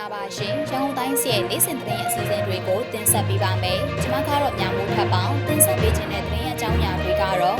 ္ဂလာပါရှင်ရန်ကုန်တိုင်းစီရဲ့နေ့စဉ်သတင်းအစီအစဉ်တွေကိုတင်ဆက်ပေးပါမယ်ကျွန်မကတော့ညမိုးထပ်ပေါင်းတင်ဆက်ပေးခြင်းတဲ့သတင်းအကြောင်းအရာတွေကတော့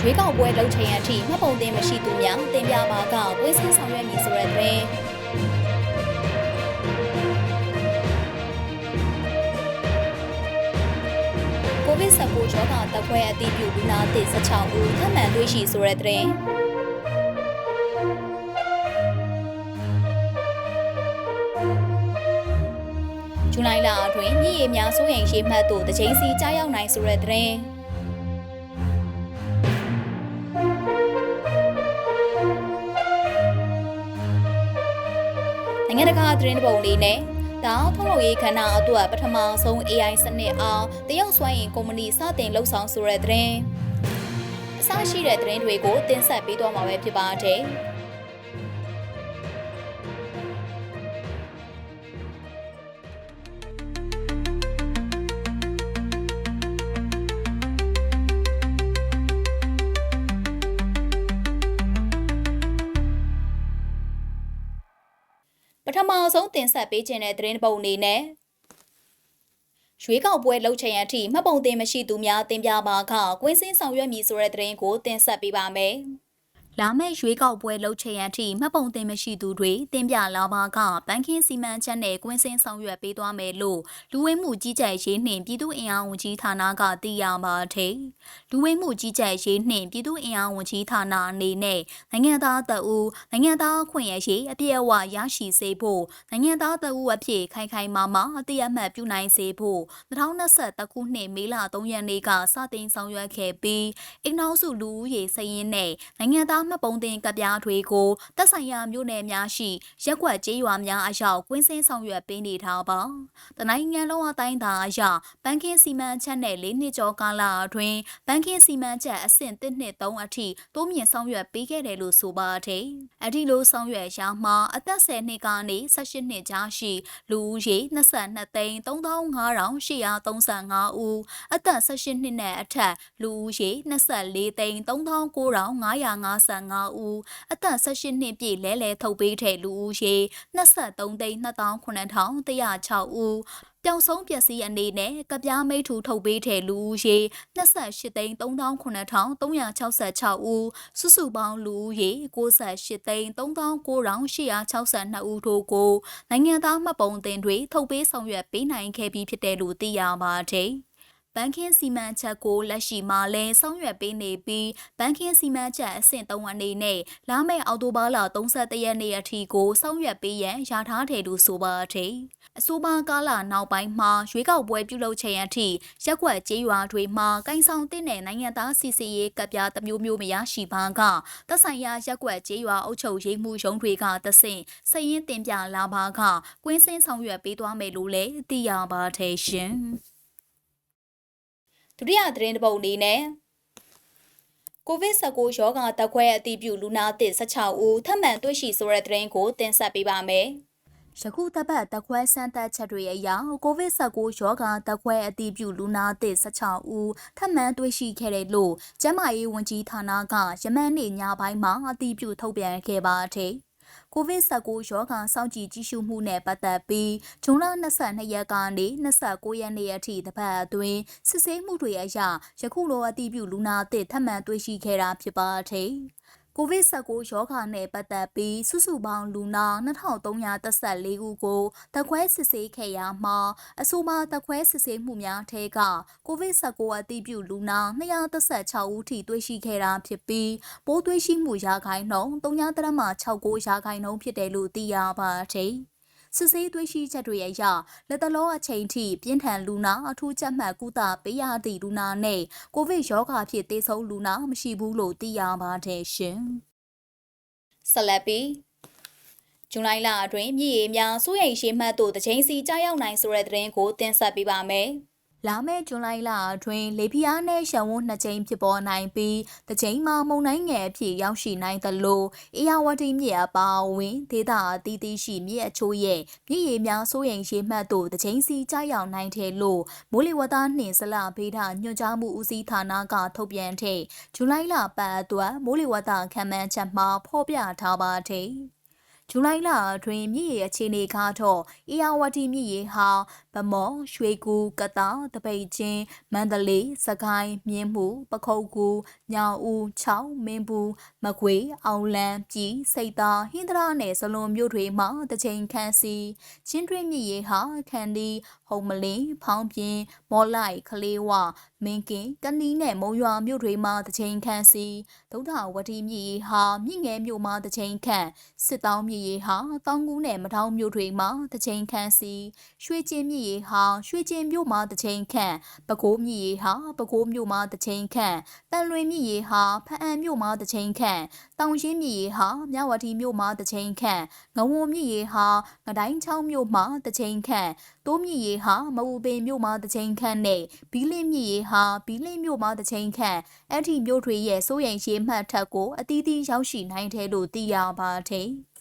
ရွေးကောက်ပွဲလုပ်ချိန်အထိမှတ်ပုံတင်မရှိသူများတင်ပြပါကကွင်းစင်းဆောင်ရွက်မည်ဆိုတဲ့သတင်းကိုဗစ် -19 ရောဂါတက်ခွဲအတည်ပြုလူနာသစ်16ဦးထပ်မံတွေ့ရှိဆိုတဲ့သတင်း လိုင်လအတွင်းမြည်ရည်များစိုးရိမ်ရှိမှတ်သို့တကြိမ်စီကြားရောက်နိုင်ဆိုတဲ့သတင်းနိုင်ငံတကာသတင်းပုံလေးနဲ့ဒါထုတ်လုပ်ရေးခန္ဓာအတွက်ပထမဆုံး AI စနစ်အောင်တရုတ်စွမ်းအင်ကုမ္ပဏီစတင်လှုပ်ဆောင်ဆိုတဲ့သတင်းအစရှိတဲ့သတင်းတွေကိုတင်ဆက်ပေးသွားမှာပဲဖြစ်ပါတယ်။ ထမဆုံးတင်ဆက်ပေးခြင်းတဲ့သတင်းပုံအနေနဲ့ရွေးကောက်ပွဲလှုပ်ချိန်အထိမှတ်ပုံတင်မရှိသူများတင်ပြပါကကွင်းစင်းဆောင်ရွက်မည်ဆိုတဲ့သတင်းကိုတင်ဆက်ပေးပါမယ်။ လာမယ့်ရွေးကောက်ပွဲလှုပ်ချိန်အထိမှတ်ပုံတင်မရှိသူတွေတင်ပြလာပါကဘန်ကင်းစီမံချက်နဲ့ကွင်းစင်းဆောင်ရွက်ပေးသွားမယ်လို့လူဝင်းမှုကြီးကြပ်ရေးနှင့်ပြည်သူ့အင်အားဝန်ကြီးဌာနကသိရပါတယ်။လူဝင်းမှုကြီးကြပ်ရေးနှင့်ပြည်သူ့အင်အားဝန်ကြီးဌာနအနေနဲ့နိုင်ငံသားတအူနိုင်ငံသားအခွင့်အရေးအပြည့်အဝရရှိစေဖို့နိုင်ငံသားတအူအဖြစ်ခိုင်ခိုင်မာမာအတိအမှတ်ပြုနိုင်စေဖို့2021ခုနှစ်မေလ3ရက်နေ့ကစတင်ဆောင်ရွက်ခဲ့ပြီးအင်နောက်စုလူဦးရေစည်ရင်းနဲ့နိုင်ငံသားမှတ်ပုံတင်ကပ်ပြားတွေကိုသက်ဆိုင်ရာမြို့နယ်များရှိရက်ကွက်ကျေးရွာများအရောက်ကွင်းစင်းဆောင်ရွက်ပေးနေထားပါ။တနိုင်ငံလုံးအတိုင်းသာအရဘန်ကင်းစီမံချက်နဲ့၄နှစ်ကျော်ကာလအတွင်းဘန်ကင်းစီမံချက်အဆင့်1နှစ်3အထိတိုးမြင့်ဆောင်ရွက်ပေးခဲ့တယ်လို့ဆိုပါတယ်။အဒီလိုဆောင်ရွက်ရာမှာအသက်10နှစ်ကနေ18နှစ်ကြားရှိလူဦးရေ22သိန်း35,835ဦးအသက်18နှစ်နဲ့အထက်လူဦးရေ24သိန်း39,555ဦးအသက်18နှစ်ပြည့်လဲလှယ်ထုတ်ပေးတဲ့လူဦးရေ23သိန်း29,106ဦးပျောက်ဆုံးပျက်စီးအနေနဲ့ကပြားမိထူထုတ်ပေးတဲ့လူဦးရေ28သိန်း39,366ဦးစုစုပေါင်းလူဦးရေ68သိန်း39,862ဦးတို့ကိုနိုင်ငံသားမှတ်ပုံတင်တွေထုတ်ပေးဆောင်ရွက်ပေးနိုင်ခဲ့ပြီးဖြစ်တယ်လို့သိရပါတယ်။ ဘန်ကင်းစီမံချက်ကိုလက်ရှိမှာလဲဆောင်ရွက်ပေးနေပြီးဘန်ကင်းစီမံချက်အဆင့်3အနေနဲ့လာမယ့်အောက်တိုဘာလ31ရက်နေ့အထိကိုဆောင်ရွက်ပေးရန်ရထားတယ်လို့ဆိုပါတယ်။အဆိုပါကာလနောက်ပိုင်းမှာရွေးကောက်ပွဲပြုလုပ်ချိန်အထိရက်ွက်ကြေးရွာတွေမှာကင်ဆောင်တဲ့နိုင်ငံသားစီစီရေးကပ်ပြားတစ်မျိုးမျိုးမရရှိပါကသက်ဆိုင်ရာရက်ွက်ကြေးရွာအုပ်ချုပ်ရေးမှုရုံးတွေကသဆင့်စရင်တင်ပြလာပါကကွင်းစင်းဆောင်ရွက်ပေးသွားမယ်လို့လည်းသိရပါတယ်ရှင်။ ဒုတိယသတင်းတစ်ပုဒ်အနေနဲ့ကိုဗစ် -19 ရောဂါတက်ခွဲအတည်ပြုလူနာသစ်16ဦးထပ်မံတွေ့ရှိဆိုတဲ့သတင်းကိုတင်ဆက်ပေးပါမယ်။ယခုတပတ်တက်ခွဲစမ်းသပ်ချက်တွေအရကိုဗစ် -19 ရောဂါတက်ခွဲအတည်ပြုလူနာသစ်16ဦးထပ်မံတွေ့ရှိခဲ့တယ်လို့ကျန်းမာရေးဝန်ကြီးဌာနကယမန်နေ့ညပိုင်းမှာအတည်ပြုထုတ်ပြန်ခဲ့ပါတယ်။ ကိုဗစ် -19 ရောဂါစောင့်ကြည့်ကြည့်ရှုမှုနဲ့ပတ်သက်ပြီးဇွန်လ22ရက်ကနေ29ရက်နေ့အထိတပတ်အတွင်းစစ်ဆေးမှုတွေအရယခုလိုအတည်ပြုလူနာအသစ်ထပ်မံတွေ့ရှိခဲ့တာဖြစ်ပါတယ်။ ကိုဗစ် -19 ရောဂါနဲ့ပတ်သက်ပြီးစုစုပေါင်းလူနာ2314ဦးကိုတက်ခွဲစစ်ဆေးခဲ့ရမှာအဆိုပါတက်ခွဲစစ်ဆေးမှုများထဲကကိုဗစ် -19 အတည်ပြုလူနာ216ဦးထိတွေ့ရှိခဲ့တာဖြစ်ပြီးပိုးတွေ့ရှိမှုရာခိုင်နှုန်း3.69ရာခိုင်နှုန်းဖြစ်တယ်လို့သိရပါတယ်။ စစ်ဆေးတွေ့ရှိချက်တွေအရလက်တလောအချိန်ထိပြင်းထန်လူနာအထူးချက်မှတ်ကုသပေးရသည့်လူနာနဲ့ကိုဗစ်ရောဂါဖြစ်သေဆုံးလူနာမရှိဘူးလို့သိရပါတယ်ရှင်။ဆက်လက်ပြီးဇူလိုင်လအတွင်းမြည်ရည်များစိုးရိမ်ရှိမှတ်သို့တချိန်စီကြားရောက်နိုင်ဆိုတဲ့သတင်းကိုတင်ဆက်ပေးပါမယ်။ လာမယ့်ဇွန်လလအတွင်းလေပြင်းနဲ့ရှံဝန်းနှစ်ကြိမ်ဖြစ်ပေါ်နိုင်ပြီးတစ်ကြိမ်မှာမုန်တိုင်းငယ်အဖြစ်ရောက်ရှိနိုင်သလိုအေယာဝတီမြစ်အပါအဝင်ဒေသအသီးသီးရှိမြစ်အချို့ရဲ့မြစ်ရေများစိုးရိမ်ရေမှတ်တို့တစ်ကြိမ်စီကြောက်ရောက်နိုင်တယ်လို့မိုးလေဝသနှင့်ဇလဘေးဒညွှန်ကြားမှုဦးစီးဌာနကထုတ်ပြန်တဲ့ဇူလိုင်လပတ်အတွက်မိုးလေဝသခန့်မှန်းချက်မှာဖော်ပြထားပါတယ်ဇူလိုင်လအတွင်းမြစ်ရေအခြေအနေကတော့အေယာဝတီမြစ်ရေဟာ ဗမော်ရွှေကူကတာတပိတ်ချင်းမန္တလေးစကိုင်းမြင်းမှုပခုတ်ကူညောင်ဦးချောင်းမင်းဘူးမကွေအောင်လန်းပြည်စိတ်သားဟင်းသရနဲ့ဇလွန်မြို့တွေမှာတချိန်ခန်းစီချင်းတွင်းမြစ်ရေဟာခန္ဒီဟုံမလင်းဖောင်းပြင်းမော်လိုက်ခလေးဝမင်းကင်ကနီးနဲ့မုံရွာမြို့တွေမှာတချိန်ခန်းစီဒုဒ္ဓဝတီမြစ်ရေဟာမြင့်ငယ်မြို့မှာတချိန်ခန့်စစ်တောင်းမြစ်ရေဟာတောင်ကူးနဲ့မထောင်းမြို့တွေမှာတချိန်ခန်းစီရွှေကျင်းမြစ်ရေဟာရွှေကျင်းမြို့မှာတစ်ချိန်ခန့်ပဲခူးမြစ်ရေဟာပဲခူးမြို့မှာတစ်ချိန်ခန့်တန်လွင်မြစ်ရေဟာဖအံမြို့မှာတစ်ချိန်ခန့်တောင်ရှင်းမြစ်ရေဟာမြဝတီမြို့မှာတစ်ချိန်ခန့်ငဝုံမြစ်ရေဟာငတိုင်းချောင်းမြို့မှာတစ်ချိန်ခန့်တိုးမြစ်ရေဟာမအူပင်မြို့မှာတစ်ချိန်ခန့်နဲ့ဘီလင်းမြစ်ရေဟာဘီလင်းမြို့မှာတစ်ချိန်ခန့်အဲ့ဒီမြို့တွေရဲ့စိုးရိမ်ရေမှတ်ထက်ကိုအသီးသီးရောက်ရှိနိုင်တယ်လို့သိရပါတယ်။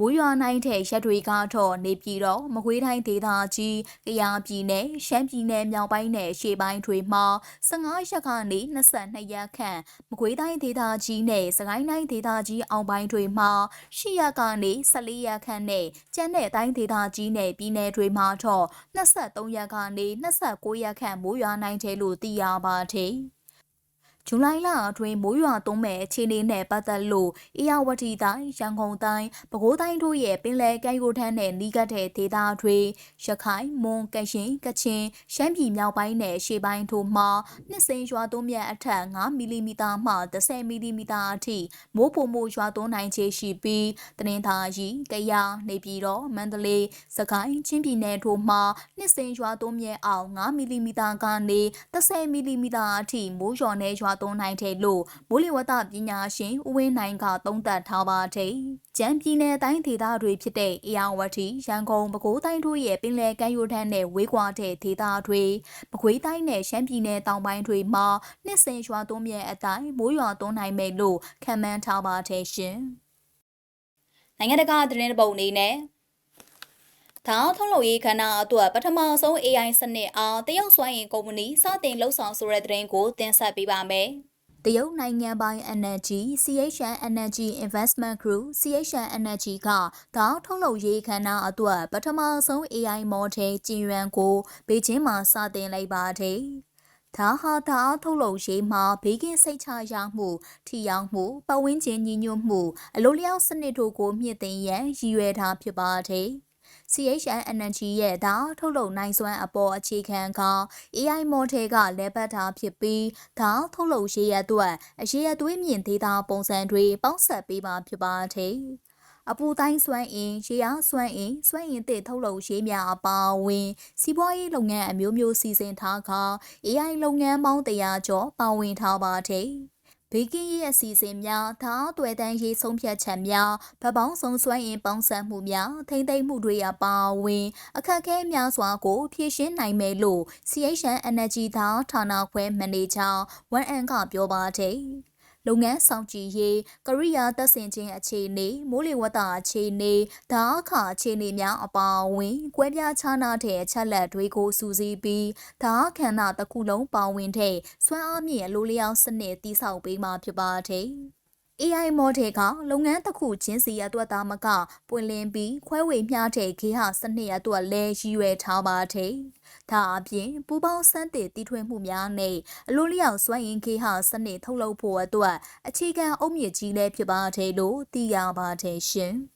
မိုးရွာနိုင်တဲ့ရက်တွေကတော့နေပြည်တော်မကွေးတိုင်းဒေသကြီးကယားပြည်နယ်ရှမ်းပြည်နယ်မြောက်ပိုင်းနဲ့ရှေ့ပိုင်းတွေမှာ15ရက်ကနေ22ရက်ခန့်မကွေးတိုင်းဒေသကြီးနဲ့စကိုင်းတိုင်းဒေသကြီးအောင်ပိုင်းတွေမှာ10ရက်ကနေ14ရက်ခန့်နဲ့ကျန်တဲ့တိုင်းဒေသကြီးနဲ့ပြည်နယ်တွေမှာတော့23ရက်ကနေ29ရက်ခန့်မိုးရွာနိုင်တယ်လို့သိရပါတယ်။ ဇူလိုင်လအတွင်းမိုးရွာသွန်းမဲ့အခြေအနေနဲ့ပတ်သက်လို့အေရဝတီတိုင်းရန်ကုန်တိုင်းပဲခူးတိုင်းတို့ရဲ့ပင်လယ်ကမ်းရိုးတန်းနဲ့နီးကပ်တဲ့ဒေသတွေရခိုင်မွန်ကရင်ကချင်ရှမ်းပြည်မြောက်ပိုင်းနဲ့ရှေ့ပိုင်းတို့မှာနှစ်စိမ်းရွာသွန်းမြတ်အထက်9မီလီမီတာမှ10မီလီမီတာအထိမိုးပုံမိုးရွာသွန်းနိုင်ခြေရှိပြီးတနင်္သာရီကယားနေပြည်တော်မန္တလေးစကိုင်းချင်းပြည်နယ်တို့မှာနှစ်စိမ်းရွာသွန်းမြတ်အောင်9မီလီမီတာကနေ10မီလီမီတာအထိမိုးရွာနေရွာသွန်းနိုင်တယ်လို့မိုးလေဝသပညာရှင်ဦးဝင်းနိုင်ကသုံးသပ်ထားပါတယ်။ကျန်းပြည်နယ်တိုင်းဒေသတွေဖြစ်တဲ့အေယာဝတီရန်ကုန်ပဲခူးတိုင်းတို့ရဲ့ပင်လယ်ကမ်းရိုးတန်းနဲ့ဝေးကွာတဲ့ဒေသတွေမကွေးတိုင်းနဲ့ရှမ်းပြည်နယ်တောင်ပိုင်းတွေမှာနှစ်စဉ်ရွာသွန်းမြဲအတိုင်းမိုးရွာသွန်းနိုင်မယ်လို့ခန့်မှန်းထားပါတယ်ရှင်။နိုင်ငံတကာသတင်းပုံအနေနဲ့ ထောင်းထုတ်လုပ်ရေးခန္ဓာအတွက်ပထမဆုံး AI စနစ်အားတရုတ်စွမ်းအင်ကုမ္ပဏီစတင်လှုပ်ဆောင်ဆိုတဲ့သတင်းကိုတင်ဆက်ပေးပါမယ်။တရုတ်နိုင်ငံပိုင် Energy CHN Energy Investment Group CHN Energy ကတောင်းထုတ်လုပ်ရေးခန္ဓာအတွက်ပထမဆုံး AI model ကျင်ရွံကိုဘေကျင်းမှာစတင်လိုက်ပါတယ်။ဒါဟာဓာတ်ထုတ်လုပ်ရေးမှာဘေးကင်းစိတ်ချရမှုထိရောက်မှုပတ်ဝန်းကျင်ညီညွတ်မှုအလိုလျောက်စနစ်တို့ကိုမြင့်တင်ရန်ရည်ရွယ်ထားဖြစ်ပါတယ်။ CHN Energy ရဲ့ဒါထုတ်လုပ်နိုင်စွမ်းအပေါ်အခြေခံက AI model ကလဲပတ်တာဖြစ်ပြီးဒါထုတ်လုပ်ရေးရအတွက်အရေးအသွေးမြင့်သေးတာပုံစံတွေပေါင်းစပ်ပေးမှာဖြစ်ပါတယ်အပူတိုင်းစွမ်းအင်ရေအားစွမ်းအင်စွမ်းအင်သစ်ထုတ်လုပ်ရေးများအပါအဝင် စီးပွားရေးလုပ်ငန်းအမျိုးမျိုးစီစဉ်ထားက AI လုပ်ငန်းပေါင်း100ကျော်ပါဝင်ထားပါတယ်။ ဘေးကင်းရေးအစီအစဉ်များဓာတ်တွေ့တန်းရေးဆုံးဖြတ်ချက်များဗပောင်းဆုံးစွမ်းအင်ပေါင်းစပ်မှုများထိမ့်သိမ့်မှုတွေအပါအဝင် အခက်အခဲများစွာကိုဖြေရှင်းနိုင်မယ်လို့ CHN Energy ဓာတ်ဌာနခွဲမန်နေဂျာဝန်အန်ကပြောပါတယ် လုပ်ငန်းဆောင်ကြည့်ရေးကရိယာသက်ဆင်ခြင်းအခြေအနေမိုးလေဝသအခြေအနေဓာအခါအခြေအနေများအပါအဝင်ကွဲပြားခြားနားတဲ့အချက်လက်တွေကိုစူးစီးပြီးဓာခန္ဓာတစ်ခုလုံးပါဝင်တဲ့စွမ်းအားမြင့်လိုလျောက်စနစ်တည်ဆောက်ပေးမှာဖြစ်ပါတယ်။ AI model ကလုပ်ငန်းတစ်ခုချင်းစီအတွက်သားမကပွင့်လင်းပြီးခွဲဝေမျှတဲ့ခေဟာစနစ်အတွက်လည်းရည်ရွယ်ထားပါတယ်။ဒါအပြင်ပူပေါင်းစမ်းသစ်တည်ထွင်မှုများနဲ့အလိုလျောက်စွမ်းအင်ခေဟာစနစ်ထုတ်လုပ်ဖို့အတွက်အခြေခံအုတ်မြစ်ကြီးလည်းဖြစ်ပါတယ်လို့သိရပါတယ်ရှင်။